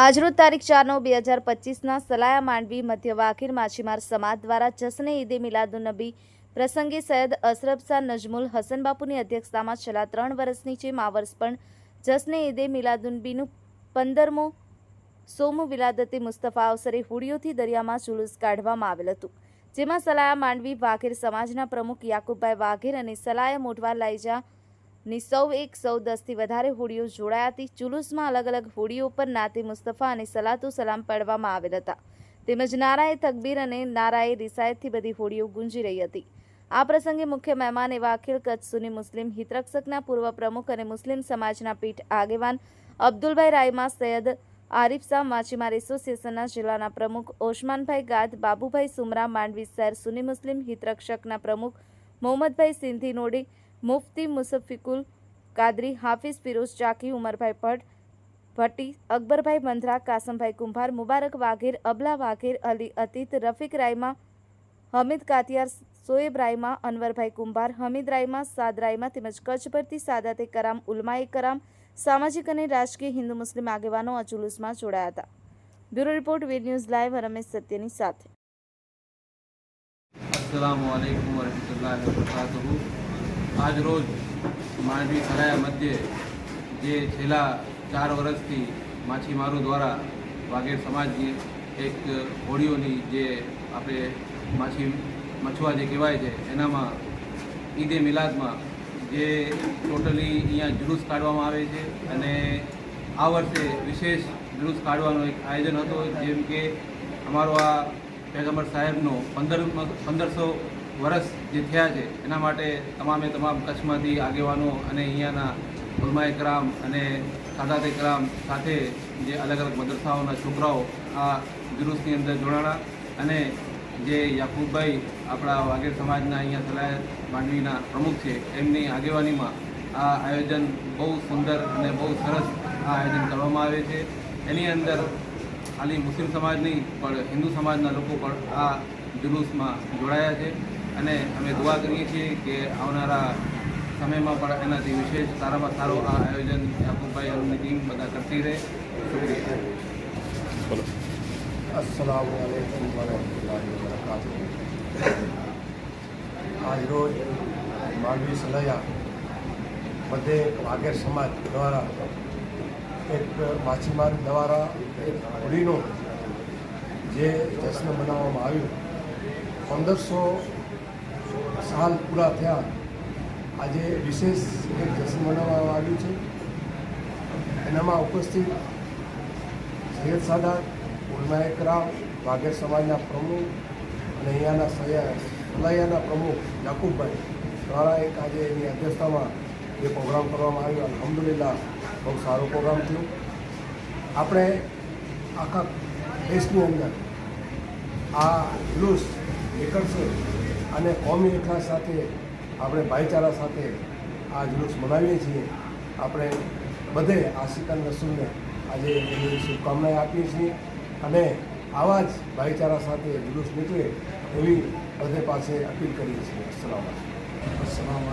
આજરોજ તારીખ ચાર નવ બે હજાર પચીસના સલાયા માંડવી મધ્ય વાખીર માછીમાર સમાજ દ્વારા જસને ઈદે મિલાદુનબી પ્રસંગે સૈયદ અશરફ શાહ નજમુલ હસન બાપુની અધ્યક્ષતામાં છેલ્લા ત્રણ વર્ષની જેમ આ વર્ષ પણ જશ્ને ઈદે મિલાદુનબીનું પંદરમો સોમુ વિલાદતે મુસ્તફા અવસરે હુડીઓથી દરિયામાં જુલુસ કાઢવામાં આવેલ હતું. જેમાં સલાયા માંડવી વાઘેર સમાજના પ્રમુખ યાકુબભાઈ વાઘેર અને સલાયા મોઢવા લાઈજા ની સૌ એક સૌ દસથી વધારે હોડીઓ જોડાયા જુલુસમાં અલગ અલગ હોડીઓ પર નાતે મુસ્તફા અને સલાતુ સલામ પાડવામાં આવેલ હતા. તેમજ નારાએ તકબીર અને નારાએ રિસાયતથી બધી હોડીઓ ગુંજી રહી હતી. આ પ્રસંગે મુખ્ય મહેમાન એવા અખિલ કચ્છ સુની મુસ્લિમ હિતરક્ષકના પૂર્વ પ્રમુખ અને મુસ્લિમ સમાજના પીઠ આગેવાન અબ્દુલભાઈ રાયમા સૈયદ આરિફ શાહ, માછીમાર એસોસિએશનના જિલ્લાના પ્રમુખ ઓસમાનભાઈ ગાદ, બાબુભાઈ સુમરા માંડવી શહેર સુની મુસ્લિમ હિતરક્ષકના પ્રમુખ મોહમ્મદભાઈ સિંધી નોડી મુફતી મુસફિકુલ કાદરી, હાફિઝ ફિરોઝ ચાકી, ઉમરભાઈ ભટ્ટ, ભટ્ટી, અકબરભાઈ બંધરા, કાસમભાઈ કુંભાર, મુબારક વાઘેર, અબલા વાઘેર, અલી અતીત, રફીક રાયમા, હમીદ કાતિયાર, સોએબ રાયમા, અનવરભાઈ કુંભાર, હમીદ રાયમા, સાદ રાયમા તેમજ કચ્છ પરથી સાદાતે કરામ, ઉલમાએ કરામ, સામાજિક અને રાજકીય હિન્દુ મુસ્લિમ આગેવાનો આ જુલુસમાં જોડાયા હતા. Bureau report, Veer news live, Ramesh સત્યની સાથે. અસલામ અલૈકુમ વરહમતુલ્લાહિ આજ રોજ માંડવી ખરાયા મધ્યે જે છેલ્લા ચાર વર્ષથી માછીમારો દ્વારા વાઘેર સમાજની એક હોડીઓની જે આપણે માછી મછવા જે કહેવાય છે, એનામાં ઈદે મિલાદમાં જે ટોટલી અહીંયા જુલુસ કાઢવામાં આવે છે અને આ વર્ષે વિશેષ જુલુસ કાઢવાનો એક આયોજન હતો, જેમ કે અમારો આ પેગમ્બર સાહેબનો પંદર પંદરસો વર્ષ જે થયા છે, એના માટે તમામે તમામ કચ્છમાંથી આગેવાનો અને અહીંયાના ઉલમાએ કરામ અને સાદાતે કરામ સાથે જે અલગ અલગ મદરસાઓના છોકરાઓ આ જુલુસની અંદર જોડાણા અને જે યાકુબભાઈ આપણા વાઘેર સમાજના અહીંયા સલાહ માંડવીના પ્રમુખ છે, એમની આગેવાનીમાં આ આયોજન બહુ સુંદર અને બહુ સરસ આ આયોજન કરવામાં આવે છે. એની અંદર ખાલી મુસ્લિમ સમાજ નહીં પણ હિન્દુ સમાજના લોકો પણ આ જુલુસમાં જોડાયા છે. અને અમે દુઆ કરીએ છીએ કે આવનારા સમયમાં પણ એનાથી વિશેષ સારામાં સારું આ આયોજન યાકુબભાઈ અરુણની ટીમ બધા કરતી રહે. શુક્રિયા. અસલામ અલૈકુમ વરહમતુલ્લાહિ વબરકાતુહુ. આજ રોજ માંડવી સલૈયા બધે વાઘેર સમાજ દ્વારા એક માછીમાર દ્વારા એક હોળીનો જે જશ્ન મનાવવામાં આવ્યું. પંદરસો સાલ પૂરા થયા. આજે વિશેષ એક જશ્ન મનાવવામાં આવ્યું છે. એનામાં ઉપસ્થિત સૈયદ સાદા ઉલમાએ રામ વાઘેર સમાજના પ્રમુખ અને અહીંયાના સૈયા સલાયાના પ્રમુખ યાકુબભાઈ દ્વારા એક આજે એની અધ્યક્ષતામાં જે પ્રોગ્રામ કરવામાં આવ્યો. અલહમદુલિલ્લા બહુ સારો પ્રોગ્રામ થયો. આપણે આખા દેશની અંદર આ જુલુસ નીકળશે. અને કોમી એકલા સાથે આપણે ભાઈચારા સાથે આ જુલુસ મનાવીએ છીએ. આપણે બધે આશિકાન રસૂલને આજે એની શુભકામનાએ આપીએ છીએ અને આવા જ ભાઈચારા સાથે જુલુસ નીકળે એવી બધે પાસે અપીલ કરીએ છીએ. અસલામ અસલામ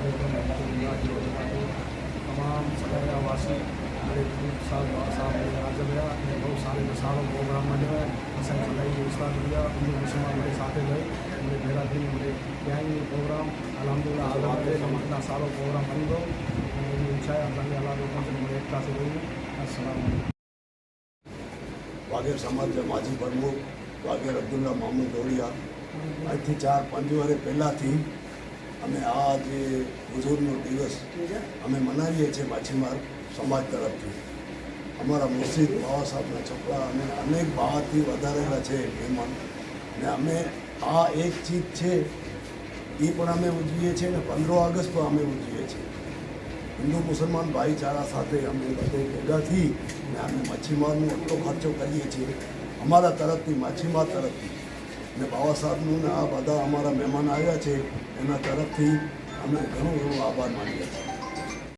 તમામ સગાયાવાસી બડે ખૂબ સાથ બड़ा साथ मेरे राज्य गया અને બહુ સારી સારો પ્રોગ્રામમાં ગયા સંસ્કૃતિ વિસ્તાર ગયા હિન્દુ મુસલમાન સાથે ગઈ અને ભેરાથી મને ત્યાંની પ્રોગ્રામ અલહમદુલ્લા આઝાદ સમાજના સારો પ્રોગ્રામ બની ગયો એની ઈચ્છા આપણને અલગ લોકો મને એકતા છે અસલામ વાઘેર સમાજના માજી પ્રમુખ વાઘેર અબ્દુલ્લા મામુ ગોળિયા આજથી ચાર પાંચ વર્ષ પહેલાંથી અમે આ જે હુઝુરનો દિવસ અમે મનાવીએ છીએ માછીમાર સમાજ તરફથી અમારા મુર્શિદ બાબા સાહેબના છોકરા અને અનેક બહારથી વધારેલા છે મહેમાન. ને અમે આ એક ચીજ છે, એ પણ અમે ઉજવીએ છીએ ને પંદરો ઓગસ્ટ પણ અમે ઉજવીએ છીએ. હિન્દુ મુસલમાન ભાઈચારા સાથે અમે બધે ભેગાથી ને અમે માછીમારનો એટલો ખર્ચો કરીએ છીએ, અમારા તરફથી, માછીમાર તરફથી. ને બાબા સાહેબનું ને આ બધા અમારા મહેમાન આવ્યા છે, એના તરફથી અમે ઘણો ઘણો આભાર માનીએ છીએ.